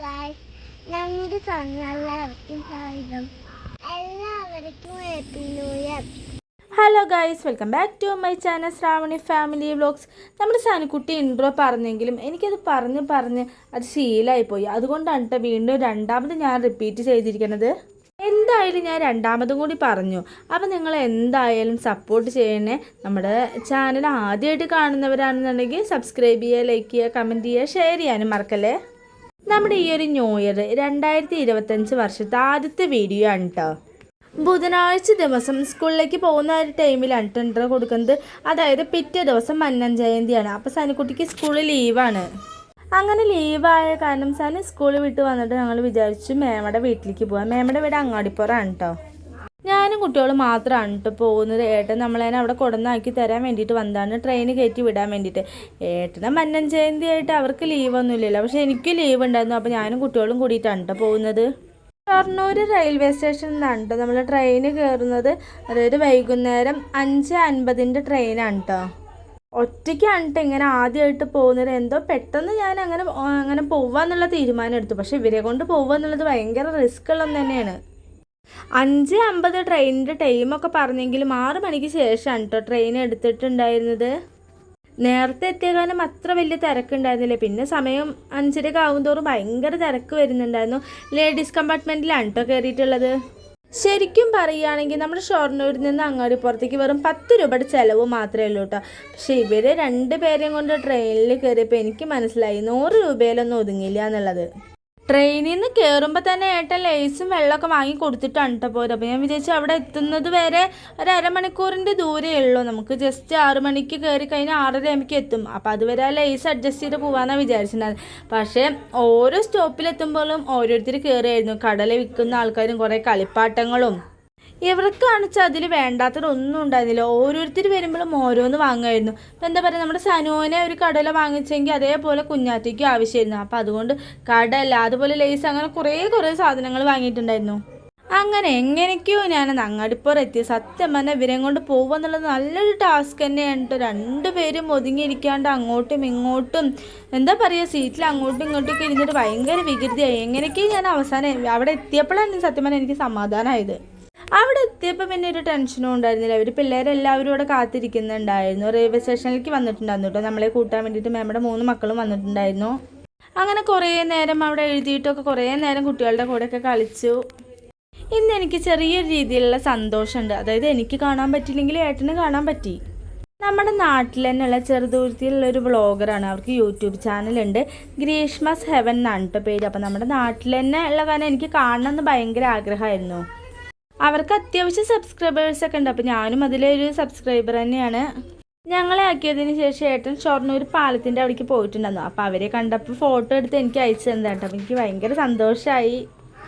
Guys ഞങ്ങളുടെ എല്ലാവർക്കും എല്ലാവർക്കും happy hello guys welcome back to my channel Shravani family vlogs നമ്മൾ സാനുക്കുട്ടി ഇൻട്രോ പറഞ്ഞെങ്കിലും എനിക്കത് പറഞ്ഞ് പറഞ്ഞ് അത് ശീലമായിപ്പോയി അതുകൊണ്ടാണ് കേട്ടോ വീണ്ടും രണ്ടാമത് ഞാൻ റിപ്പീറ്റ് ചെയ്തിരിക്കുന്നത്. എന്തായാലും ഞാൻ രണ്ടാമതും കൂടി പറഞ്ഞു. അപ്പം നിങ്ങൾ എന്തായാലും സപ്പോർട്ട് ചെയ്യണേ നമ്മുടെ ചാനൽ ആദ്യമായിട്ട് കാണുന്നവരാണെന്നുണ്ടെങ്കിൽ സബ്സ്ക്രൈബ് ചെയ്യുക ലൈക്ക് ചെയ്യുക കമന്റ് ചെയ്യുക ഷെയർ ചെയ്യാനും മറക്കല്ലേ? നമ്മുടെ ഈ ഒരു ന്യൂ ഇയർ രണ്ടായിരത്തി ഇരുപത്തഞ്ച് വർഷത്തെ ആദ്യത്തെ വീഡിയോ ആണ് കേട്ടോ ബുധനാഴ്ച ദിവസം സ്കൂളിലേക്ക് പോകുന്ന ഒരു ടൈമിലാണ് ടെൻഡർ കൊടുക്കുന്നത്. അതായത് പിറ്റേ ദിവസം മന്നൻ ജയന്തിയാണ്. അപ്പോൾ സനിക്കുട്ടിക്ക് സ്കൂളിൽ ലീവാണ് അങ്ങനെ ലീവായ കാരണം സനി സ്കൂളിൽ വിട്ട് വന്നിട്ട് ഞങ്ങൾ വിചാരിച്ചു മേമയുടെ വീട്ടിലേക്ക് പോകാം മേമയുടെ വീട് അങ്ങാടിപ്പുറമാണ് കേട്ടോ ഞാനും കുട്ടികളും മാത്രമാണ് കേട്ടോ പോകുന്നത്. ഏട്ടൻ നമ്മളതിനെ അവിടെ കൊടന്നാക്കി തരാൻ വേണ്ടിയിട്ട് വന്നതാണ്. ട്രെയിൻ കയറ്റി വിടാൻ വേണ്ടിയിട്ട്. ഏട്ടനെ മന്നൻ ജയന്തി ആയിട്ട് അവർക്ക് ലീവൊന്നുമില്ലല്ലോ പക്ഷെ എനിക്ക് ലീവ് ഉണ്ടായിരുന്നു. അപ്പോൾ ഞാനും കുട്ടികളും കൂടിയിട്ടാണ് കേട്ടോ പോകുന്നത്. ഷൊർണൂർ റെയിൽവേ സ്റ്റേഷനിൽ നിന്നാണ് കേട്ടോ നമ്മൾ ട്രെയിൻ കയറുന്നത് അതായത് വൈകുന്നേരം അഞ്ച് അൻപതിന്റെ ട്രെയിനാണ് കേട്ടോ ഒറ്റയ്ക്കാണ് കേട്ടോ ഇങ്ങനെ ആദ്യമായിട്ട് പോകുന്നത്. എന്തോ പെട്ടെന്ന് ഞാൻ അങ്ങനെ അങ്ങനെ പോവാന്നുള്ള തീരുമാനം എടുത്തു. പക്ഷേ ഇവരെ കൊണ്ട് പോവുക എന്നുള്ളത് ഭയങ്കര റിസ്ക് ഉള്ളത് തന്നെയാണ്. അഞ്ച് അമ്പത് ട്രെയിനിന്റെ ടൈമൊക്കെ പറഞ്ഞെങ്കിലും ആറ് മണിക്ക് ശേഷമാണ് കേട്ടോ ട്രെയിൻ എടുത്തിട്ടുണ്ടായിരുന്നത്. നേരത്തെ എത്തിയ കാരണം അത്ര വലിയ തിരക്കുണ്ടായിരുന്നില്ല. പിന്നെ സമയം അഞ്ചരയൊക്കെ ആവും തോറും ഭയങ്കര തിരക്ക് വരുന്നുണ്ടായിരുന്നു. ലേഡീസ് കമ്പാർട്ട്മെന്റിലാണ് കേട്ടോ കയറിയിട്ടുള്ളത് ശരിക്കും പറയുകയാണെങ്കിൽ നമ്മുടെ ഷൊർണൂരിൽ നിന്ന് അങ്ങോട്ട് അങ്ങാടിപ്പുറത്തേക്ക് വെറും പത്ത് രൂപയുടെ ചിലവ് മാത്രമേ ഉള്ളൂ കേട്ടോ പക്ഷേ ഇവർ രണ്ട് പേരെയും കൊണ്ട് ട്രെയിനിൽ കയറിയപ്പോൾ എനിക്ക് മനസ്സിലായി നൂറ് രൂപയിലൊന്നും ഒതുങ്ങില്ല എന്നുള്ളത്. ട്രെയിനിൽ നിന്ന് കയറുമ്പോൾ തന്നെ ഏട്ടൻ ലേസും വെള്ളമൊക്കെ വാങ്ങി കൊടുത്തിട്ടാണ് കേട്ടോ പോയത്. അപ്പോൾ ഞാൻ വിചാരിച്ചു അവിടെ എത്തുന്നത് വരെ ഒരു അരമണിക്കൂറിന്റെ ദൂരേ ഉള്ളൂ. നമുക്ക് ജസ്റ്റ് ആറ് മണിക്ക് കയറി കഴിഞ്ഞാൽ ആറര ആകുമ്പോൾ എത്തും. അപ്പോൾ അതുവരെ ആ ലേസ് അഡ്ജസ്റ്റ് ചെയ്ത് പോകാമെന്നാണ് വിചാരിച്ചിട്ടുണ്ടായിരുന്നത് പക്ഷേ ഓരോ സ്റ്റോപ്പിലെത്തുമ്പോഴും ഓരോരുത്തർ കയറിയായിരുന്നു കടല വിൽക്കുന്ന ആൾക്കാരും കുറേ കളിപ്പാട്ടങ്ങളും ഇവർക്കാണ് കാണിച്ചാൽ അതിൽ വേണ്ടാത്തതൊന്നും ഉണ്ടായിരുന്നില്ല. ഓരോരുത്തർ വരുമ്പോഴും ഓരോന്ന് വാങ്ങുമായിരുന്നു. ഇപ്പം എന്താ പറയുക നമ്മുടെ സനുവിനെ ഒരു കടല വാങ്ങിച്ചെങ്കിൽ അതേപോലെ കുഞ്ഞാറ്റയ്ക്കും ആവശ്യമായിരുന്നു. അപ്പോൾ അതുകൊണ്ട് കടല അതുപോലെ ലേസ് അങ്ങനെ കുറേ കുറേ സാധനങ്ങൾ വാങ്ങിയിട്ടുണ്ടായിരുന്നു. അങ്ങനെ എങ്ങനെയൊക്കെയോ ഞാൻ അങ്ങാടിപ്പുറം എത്തി. സത്യം പറഞ്ഞാൽ ഇവരെ കൊണ്ട് പോകുക എന്നുള്ളത് നല്ലൊരു ടാസ്ക് തന്നെയാണ് രണ്ടുപേരും ഒതുങ്ങിയിരിക്കാണ്ട് അങ്ങോട്ടും ഇങ്ങോട്ടും എന്താ പറയുക സീറ്റിൽ അങ്ങോട്ടും ഇങ്ങോട്ടും ഒക്കെ ഇരുന്നിട്ട് ഭയങ്കര വികൃതിയായി. എങ്ങനെയൊക്കെയോ ഞാൻ അവസാനം അവിടെ എത്തിയപ്പോഴാണ് സത്യം പറഞ്ഞാൽ എനിക്ക് സമാധാനമായത്. അവിടെ എത്തിയപ്പോൾ പിന്നെ ഒരു ടെൻഷനും ഉണ്ടായിരുന്നില്ല. അവർ പിള്ളേരെല്ലാവരും ഇവിടെ കാത്തിരിക്കുന്നുണ്ടായിരുന്നു. റെയിൽവേ സ്റ്റേഷനിലേക്ക് വന്നിട്ടുണ്ടായിരുന്നു കേട്ടോ നമ്മളെ കൂട്ടാൻ വേണ്ടിയിട്ട് മേമ്മയുടെ മൂന്ന് മക്കളും വന്നിട്ടുണ്ടായിരുന്നു. അങ്ങനെ കുറേ നേരം അവിടെ എഴുതിയിട്ടൊക്കെ കുറേ നേരം കുട്ടികളുടെ കൂടെയൊക്കെ കളിച്ചു. ഇന്ന് എനിക്ക് ചെറിയൊരു രീതിയിലുള്ള സന്തോഷമുണ്ട്. അതായത് എനിക്ക് കാണാൻ പറ്റിയില്ലെങ്കിൽ ഏട്ടന് കാണാൻ പറ്റി. നമ്മുടെ നാട്ടിൽ തന്നെയുള്ള ചെറുതുരുത്തിയിലുള്ള ഒരു വ്ളോഗറാണ് അവർക്ക് യൂട്യൂബ് ചാനലുണ്ട് ഗ്രീഷ്മസ് ഹെവൻ എന്നാണ് കേട്ടോ പേര്. അപ്പം നമ്മുടെ നാട്ടിൽ തന്നെ ഉള്ള കാരണം എനിക്ക് കാണണമെന്ന് ഭയങ്കര ആഗ്രഹമായിരുന്നു. അവർക്ക് അത്യാവശ്യം സബ്സ്ക്രൈബേഴ്സ് ഒക്കെ ഉണ്ട്. അപ്പോൾ ഞാനും അതിലൊരു സബ്സ്ക്രൈബർ തന്നെയാണ്. ഞങ്ങളെ ആക്കിയതിന് ശേഷം ഏട്ടൻ ഷൊർണൂർ പാലത്തിന്റെ അവിടേക്ക് പോയിട്ടുണ്ടായിരുന്നു. അപ്പോൾ അവരെ കണ്ടപ്പോൾ ഫോട്ടോ എടുത്ത് എനിക്ക് അയച്ചു തന്നതാട്ടോ എനിക്ക് ഭയങ്കര സന്തോഷമായി